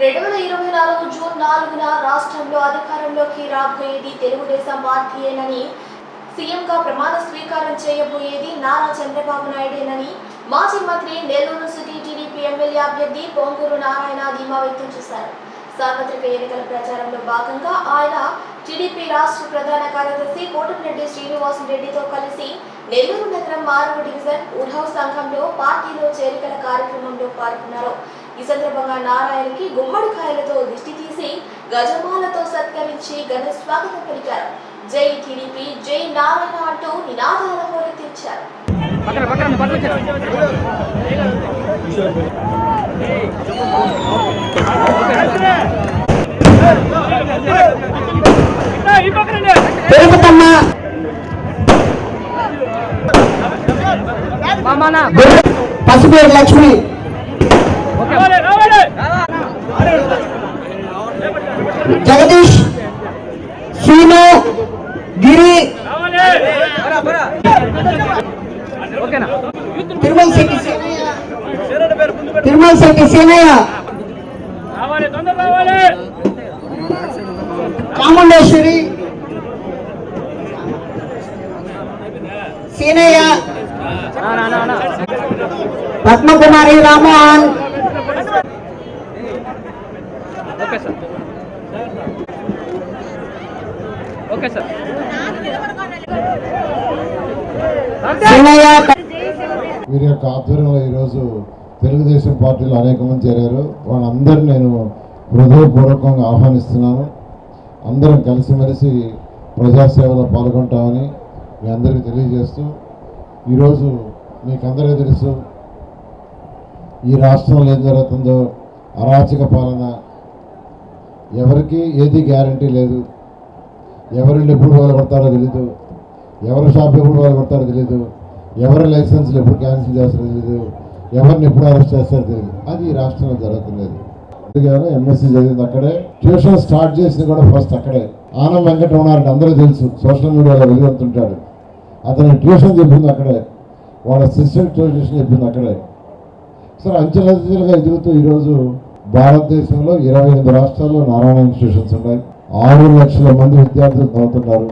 రెండు వేల ఇరవై నాలుగు జూన్ నాలుగున రాష్ట్రంలో అధికారంలోకి రాబోయేది తెలుగుదేశం పార్టీయేనని సీఎంగా ప్రమాణ స్వీకారం చేయబోయేది నారా చంద్రబాబు నాయుడేనని మాజీ మంత్రి నెల్లూరు సిటీ టీడీపీ ఎమ్మెల్యే అభ్యర్థి పొంగూరు నారాయణ ధీమా వ్యక్తం చేశారు. సార్వత్రిక ఎన్నికల ప్రచారంలో భాగంగా ఆయన టీడీపీ రాష్ట్ర ప్రధాన కార్యదర్శి కోటమిరెడ్డి శ్రీనివాస్ రెడ్డితో కలిసి నెల్లూరు నగరం మారువ డివిజన్ ఉఢవ్ సంఘంలో పార్టీలో చేరికల కార్యక్రమంలో పాల్గొన్నారు. ఈ సందర్భంగా నారాయణకి గుమ్మడికాయలతో దిష్టి తీసి గజమాలతో సత్కరించి ఘన స్వాగతం పలికారు. జై టీడీపీ జై నారాయణ అంటూ నినాదాల హోరెత్తించారు మామనా పసుపేరు లక్ష్మి జగదీష్ శ్రీను గిరి ఓకేనా తిరుమల శెట్టి సీనయ్య తిరుమల శెట్టి సీనయ్య చాముండేశ్వరి సీనయ్య నా, నా, నా, నా. Padmakumari Ramohan okay sir. వీరి యొక్క ఆధ్వర్యంలో ఈరోజు తెలుగుదేశం పార్టీలో అనేక మంది చేరారు. వాళ్ళందరూ నేను హృదయపూర్వకంగా ఆహ్వానిస్తున్నాను. అందరం కలిసిమెలిసి ప్రజాసేవలో పాల్గొంటామని మీ అందరికీ తెలియజేస్తూ ఈరోజు మీకు తెలుసు ఈ రాష్ట్రంలో ఏం జరుగుతుందో అరాచక పాలన ఎవరికి ఏది గ్యారంటీ లేదు. ఎవరిని ఎప్పుడు మొదలుపెడతారో తెలీదు. ఎవరి షాప్ ఎప్పుడు మొదలుపెడతారో తెలీదు. ఎవరి లైసెన్స్లు ఎప్పుడు క్యాన్సిల్ చేస్తారో తెలీదు. ఎవరిని ఎప్పుడు అరెస్ట్ చేస్తారో తెలియదు అది ఈ రాష్ట్రంలో జరుగుతున్నది. ఎంఎస్సీ చదివింది అక్కడే. ట్యూషన్ స్టార్ట్ చేసింది కూడా ఫస్ట్ అక్కడే. ఆనం వెంకటరమణారెడ్డి అందరూ తెలుసు. సోషల్ మీడియాలో వెలుగుతుంటాడు అతను ట్యూషన్ చెప్పింది అక్కడే. వాళ్ళ సిస్టర్ ట్యూషన్ చెప్పింది అక్కడే. సరే అంచెలంచెలుగా ఎదుగుతూ ఈరోజు భారతదేశంలో ఇరవై ఎనిమిది రాష్ట్రాల్లో నారాయణ ఇన్స్టిట్యూషన్స్ ఉన్నాయి. ఆరు లక్షల మంది విద్యార్థులు చదువుతున్నారు.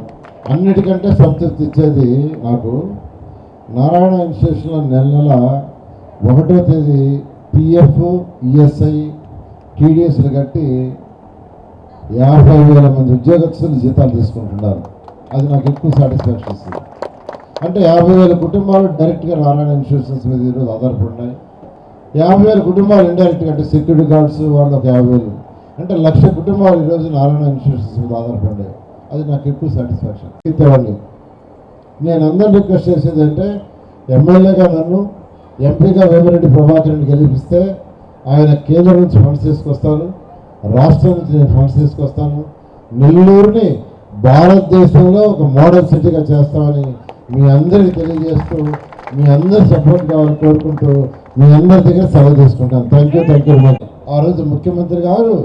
అన్నిటికంటే సంతృప్తి ఇచ్చేది నాకు నారాయణ ఇన్స్టిట్యూషన్లో నెల నెల ఒకటో తేదీ పిఎఫ్ ఈఎస్ఐ టీడీఎస్లు కట్టి యాభై వేల మంది ఉద్యోగస్తులు జీతాలు తీసుకుంటున్నారు. అది నాకు ఎక్కువ సాటిస్ఫాక్షన్ ఇస్తుంది. అంటే యాభై వేల కుటుంబాలు డైరెక్ట్గా నారాయణ ఇన్స్టిట్యూషన్స్ మీద ఈరోజు ఆధారపడినాయి యాభై వేల కుటుంబాలు ఇండైరెక్ట్గా అంటే సెక్యూరిటీ గార్డ్స్ వాళ్ళు ఒక యాభై వేలు. అంటే లక్ష కుటుంబాలు ఈరోజు నారాయణ ఇన్స్టిట్యూషన్స్ మీద ఆధారపడ్డాయి. అది నాకు ఎక్కువ సాటిస్ఫాక్షన్ ఇతేవాళ్ళు నేను అందరూ రిక్వెస్ట్ చేసేది అంటే ఎమ్మెల్యేగా నన్ను ఎంపీగా వేమిరెడ్డి ప్రభాకర్ రెడ్డి గెలిపిస్తే ఆయన కేంద్రం నుంచి ఫండ్స్ తీసుకొస్తాను రాష్ట్రం నుంచి నేను ఫండ్స్ తీసుకొస్తాను నెల్లూరుని భారతదేశంలో ఒక మోడల్ సిటీగా చేస్తామని మీ అందరికీ తెలియజేస్తూ మీ అందరి సపోర్ట్ కావాలని కోరుకుంటూ మీ అందరి దగ్గర సెలవు తీసుకుంటాను. థ్యాంక్ యూ థ్యాంక్ యూ ఆ రోజు ముఖ్యమంత్రి గారు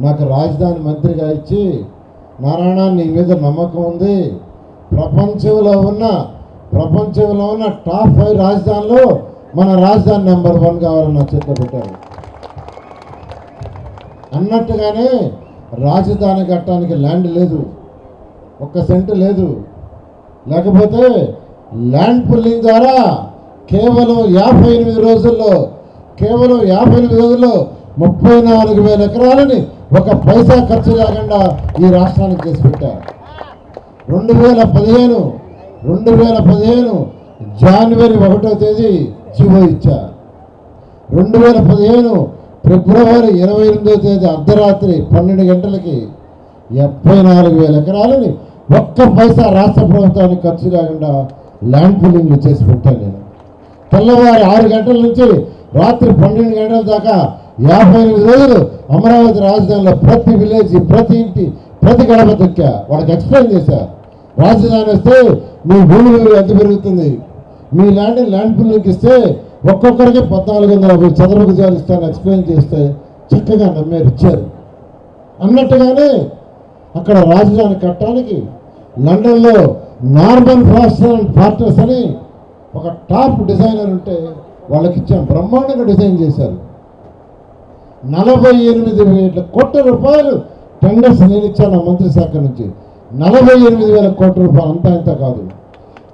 నాకు రాజధాని మంత్రిగా ఇచ్చి నారాయణ నీ మీద నమ్మకం ఉంది. ప్రపంచంలో ఉన్న ప్రపంచంలో ఉన్న టాప్ ఫైవ్ రాజధానిలో మన రాజధాని నెంబర్ వన్ కావాలని నా చేతిలో పెట్టారు. అన్నట్టుగానే రాజధాని కట్టడానికి ల్యాండ్ లేదు. ఒక్క సెంటు లేదు. లేకపోతే ల్యాండ్ పుల్లింగ్ ద్వారా కేవలం యాభై ఎనిమిది రోజుల్లో కేవలం యాభై ఎనిమిది రోజుల్లో ముప్పై నాలుగు వేల ఎకరాలని ఒక పైసా ఖర్చు లేకుండా ఈ రాష్ట్రానికి చేసి పెట్టారు. రెండు వేల పదిహేను రెండు వేల పదిహేను జనవరి ఒకటో తేదీ జీవో ఇచ్చారు. రెండు వేల పదిహేను ఫిబ్రవరి ఇరవై ఎనిమిదో తేదీ అర్ధరాత్రి పన్నెండు గంటలకి డెబ్బై నాలుగు వేల ఎకరాలని ఒక్క పైసా రాష్ట్ర ప్రభుత్వానికి ఖర్చు లేకుండా ల్యాండ్ పూలింగ్ చేసి పెట్టాను నేను. తెల్లవారి ఆరు గంటల నుంచి రాత్రి పన్నెండు గంటల దాకా యాభై ఎనిమిది రోజులు అమరావతి రాజధానిలో ప్రతి విలేజ్ ప్రతి ఇంటి ప్రతి గడప దొక్కా. వాళ్ళకి ఎక్స్ప్లెయిన్ చేశా. రాజధాని వస్తే మీ భూమి విలువ ఎంత పెరుగుతుంది? మీ ల్యాండ్ ల్యాండ్ పిల్లలకి ఇస్తే ఒక్కొక్కరికి పద్నాలుగు వందల యాభై చదరపు గజాలు ఇస్తాను ఎక్స్ప్లెయిన్ చేస్తే చక్కగా నమ్మారు ఇచ్చారు. అన్నట్టుగానే అక్కడ రాజధాని కట్టడానికి లండన్లో నార్మన్ ఫాస్టర్ అండ్ పార్టర్స్ అని ఒక టాప్ డిజైనర్ ఉంటే వాళ్ళకి ఇచ్చాం బ్రహ్మాండంగా డిజైన్ చేశారు. నలభై ఎనిమిది వేల కోట్ల రూపాయలు టెండర్స్ నేను ఇచ్చాను మంత్రి శాఖ నుంచి. నలభై ఎనిమిది వేల కోట్ల రూపాయలు అంతా ఇంత కాదు.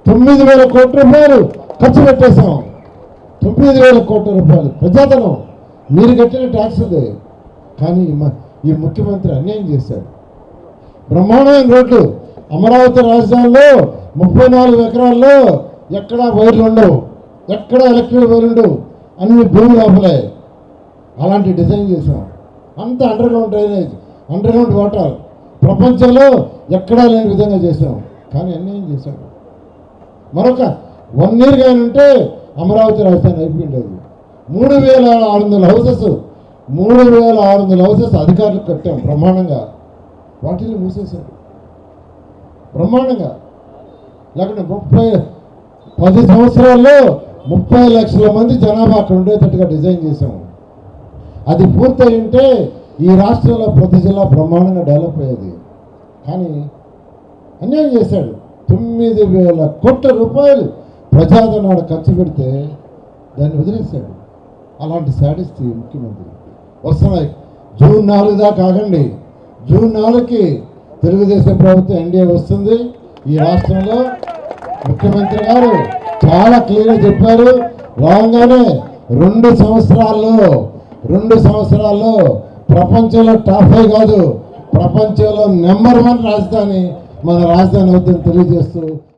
తొమ్మిది వేల కోట్ల రూపాయలు ఖర్చు పెట్టేశాం. తొమ్మిది వేల కోట్ల రూపాయలు ప్రజాధనం. మీరు కట్టిన ట్యాక్స్ అదే కానీ ఈ మ- ఈ ముఖ్యమంత్రి అన్యాయం చేశాడు. బ్రహ్మాండమైన రోడ్లు అమరావతి రాజధానిలో ముప్పై నాలుగు ఎకరాల్లో ఎక్కడా వైర్లు ఉండవు. ఎక్కడా ఎలక్ట్రిక్ వైర్లు ఉండవు. అన్ని భూమి లోపలే. అలాంటి డిజైన్ చేసాం అంత underground drainage underground water ప్రపంచంలో ఎక్కడా లేని విధంగా చేసాం కానీ అన్యాయం చేశాడు మరొక వన్ ఇయర్ కానీ ఉంటే అమరావతి రాజధాని అయిపోయిండేది. మూడు వేల ఆరు వందల హౌసెస్ మూడు వేల ఆరు వందల హౌసెస్ అధికారులకు కట్టాం బ్రహ్మాండంగా. వాటిని మూసేశారు. బ్రహ్మాండంగా. లేకుంటే ముప్పై పది సంవత్సరాల్లో ముప్పై లక్షల మంది జనాభా అక్కడ ఉండేటట్టుగా డిజైన్ చేసాము అది పూర్తయి ఉంటే ఈ రాష్ట్రంలో ప్రతి జిల్లా బ్రహ్మాండంగా డెవలప్ అయ్యేది. కానీ అన్యాయం చేశాడు. తొమ్మిది వేల కోట్ల రూపాయలు ప్రజాధనాడు ఖర్చు పెడితే దాన్ని వదిలేశాడు. అలాంటి సాటిస్ట్ ముఖ్యమంత్రి. వస్తున్నాయి. జూన్ నాలుగు దాకా ఆగండి. జూన్ నాలుగుకి తెలుగుదేశం ప్రభుత్వం ఎన్డీఏ వస్తుంది. ఈ రాష్ట్రంలో ముఖ్యమంత్రి గారు చాలా క్లియర్గా చెప్పారు. రాగానే రెండు సంవత్సరాల్లో రెండు సంవత్సరాల్లో ప్రపంచంలో టాప్ ఫైవ్ కాదు ప్రపంచంలో నెంబర్ వన్ రాజధాని మన రాజధాని అవుతుందని తెలియజేస్తూ